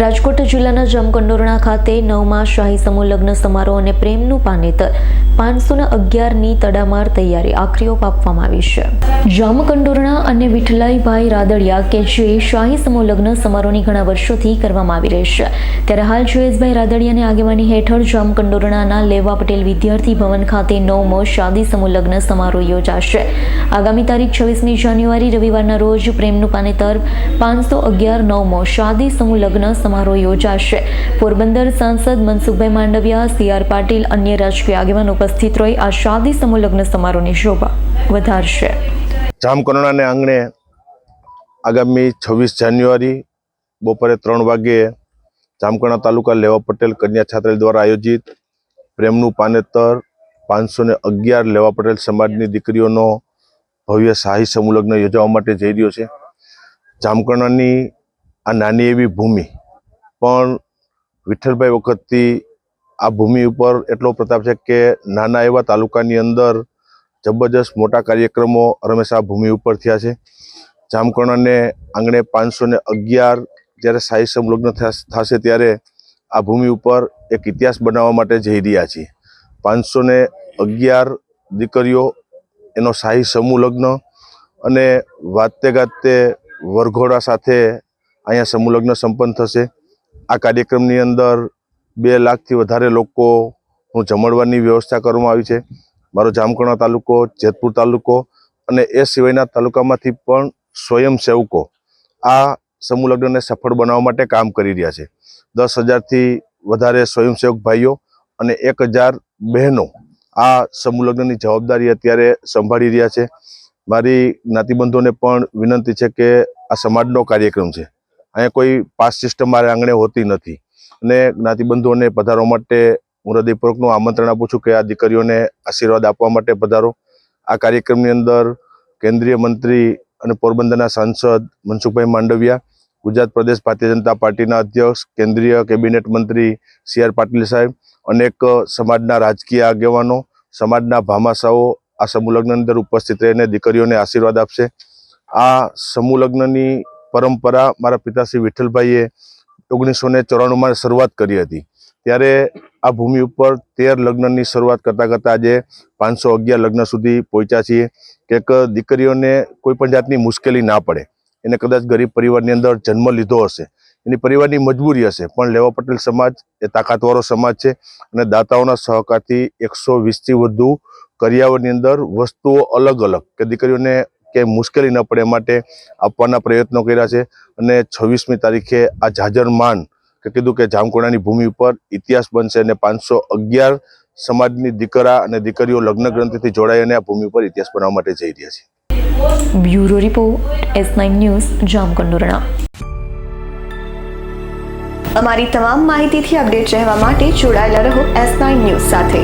રાજકોટ જિલ્લાના જામકંડોરણા ખાતે નવમા શાહી સમૂહ લગ્ન સમારોહ અને પ્રેમનું પાનેતર. પાંચસો ને અગિયારની તડામાર તૈયારી આખરીઓ આપવામાં આવી છે. જામકંડોરણા અને વિઠલાઈભાઈ રાદડિયા કે જે શાહી સમૂહ લગ્ન સમારોહની ઘણા વર્ષોથી કરવામાં આવી રહી છે. ત્યારે હાલ જયેશભાઈ રાદડિયાની આગેવાની હેઠળ જામકંડોરણાના લેવા પટેલ વિદ્યાર્થી ભવન ખાતે નવમો શાદી સમૂહ લગ્ન સમારોહ યોજાશે. આગામી તારીખ છવ્વીસમી જાન્યુઆરી રવિવારના રોજ પ્રેમનું પાનેતર પાંચસો અગિયાર નવમો શાદી સમૂહ લગ્ન સમારોહ યોજાશે. પોરબંદર સાંસદ મનસુખભાઈ માંડવિયા, સી આર પાટીલ, અન્ય રાજકીય આગેવાન ઉપસ્થિત રહી આ શાદી સમૂહ લગ્ન સમારોહની શોભા વધારશે. જામકરણાને આંગણે આગામી છવ્વીસ જાન્યુઆરી બપોરે ત્રણ વાગ્યે જામકરણા તાલુકા લેવા પટેલ કન્યા છાત્રાલય દ્વારા આયોજિત પ્રેમનું પાનેતર પાંચસો ને અગિયાર લેવા પટેલ સમાજની દીકરીઓનો ભવ્ય શાહી સમૂહ લગ્ન યોજવા માટે જઈ રહ્યો છે. જામકરણાની આ નાની એવી ભૂમિ પણ વિઠ્ઠલભાઈ વખતથી આ ભૂમિ ઉપર એટલો પ્રતાપ છે કે નાના એવા તાલુકાની અંદર જબરજસ્ત મોટા કાર્યક્રમો હંમેશા ભૂમિ ઉપર થયા છે. જામકર્ણને આંગણે પાંચસો ને અગિયાર જ્યારે શાહી સંલગ્ન થશે ત્યારે આ ભૂમિ ઉપર એક ઇતિહાસ બનાવવા માટે જઈ રહ્યા છીએ. પાંચસો ને અગિયાર દીકરીઓ, એનો શાહી સમૂહ લગ્ન અને વાતે ગાતે વરઘોડા સાથે અહીંયા સમૂહ લગ્ન સંપન્ન થશે. આ કાર્યક્રમની અંદર બે લાખથી વધારે લોકોનું જમણવારની વ્યવસ્થા કરવામાં આવી છે. મારો જામકરણા તાલુકો, જેતપુર તાલુકો અને એ સિવાયના તાલુકામાંથી પણ સ્વયંસેવકો આ સમૂહ લગ્નને સફળ બનાવવા માટે કામ કરી રહ્યા છે. દસ હજારથી વધારે સ્વયંસેવક ભાઈઓ અને એક હજાર બહેનો આ સમૂહ લગ્નની જવાબદારી અત્યારે સંભાળી રહ્યા છે. મારી જ્ઞાતિબંધોને પણ વિનંતી છે કે આ સમાજનો કાર્યક્રમ છે. અહીંયા કોઈ પાસ સિસ્ટમ મારે આંગણે હોતી નથી. અને જ્ઞાતિબંધુઓને પધારવા માટે હું હૃદયપૂર્વકનું આમંત્રણ આપું છું કે આ દીકરીઓને આશીર્વાદ આપવા માટે પધારો. આ કાર્યક્રમની અંદર કેન્દ્રીય મંત્રી અને પોરબંદરના સાંસદ મનસુખભાઈ માંડવિયા, ગુજરાત પ્રદેશ ભારતીય જનતા પાર્ટીના અધ્યક્ષ, કેન્દ્રીય કેબિનેટ મંત્રી સી આર પાટીલ સાહેબ, અનેક સમાજના રાજકીય આગેવાનો, સમાજના ભામાશાઓ આ સમૂહ લગ્નની અંદર ઉપસ્થિત રહીને દીકરીઓને આશીર્વાદ આપશે. આ સમૂહ લગ્નની પરંપરા મારા પિતાશ્રી વિઠ્ઠલભાઈએ ઓગણીસો ને ચોરાણુંમાં શરૂઆત કરી હતી. ત્યારે આ ભૂમિ ઉપર તેર લગ્નની શરૂઆત કરતાં કરતાં આજે પાંચસો અગિયાર લગ્ન સુધી પહોંચ્યા છીએ કે દીકરીઓને કોઈ પણ જાતની મુશ્કેલી ના પડે. એને કદાચ ગરીબ પરિવારની અંદર જન્મ લીધો હશે. એની પરિવારની મજબૂરી હશે. પણ લેવા પટેલ સમાજ એ તાકાતવાળો સમાજ છે અને દાતાઓના સહકારથી એકસો વીસથી વધુ કરિયાવરની અંદર વસ્તુઓ અલગ અલગ કે દીકરીઓને કે મુશ્કેલી ન પડે માટે આપવાના પ્રયત્નો કર્યા છે. અને છવ્વીસમી તારીખે આ જાજરમાન કે કીધું કે જામકોડાની ભૂમિ ઉપર ઇતિહાસ બનશે અને પાંચસો સમાજની દીકરા અને દીકરીઓ લગ્ન ગ્રંથિથી જોડાઈ અને આ ભૂમિ ઉપર ઇતિહાસ બનાવવા માટે જઈ રહ્યા છે. Bureau report S nine news Jamkandorna અમારી તમામ માહિતીથી અપડેટ રહેવા માટે જોડાયેલા રહો એસ નાઇન ન્યૂઝ સાથે.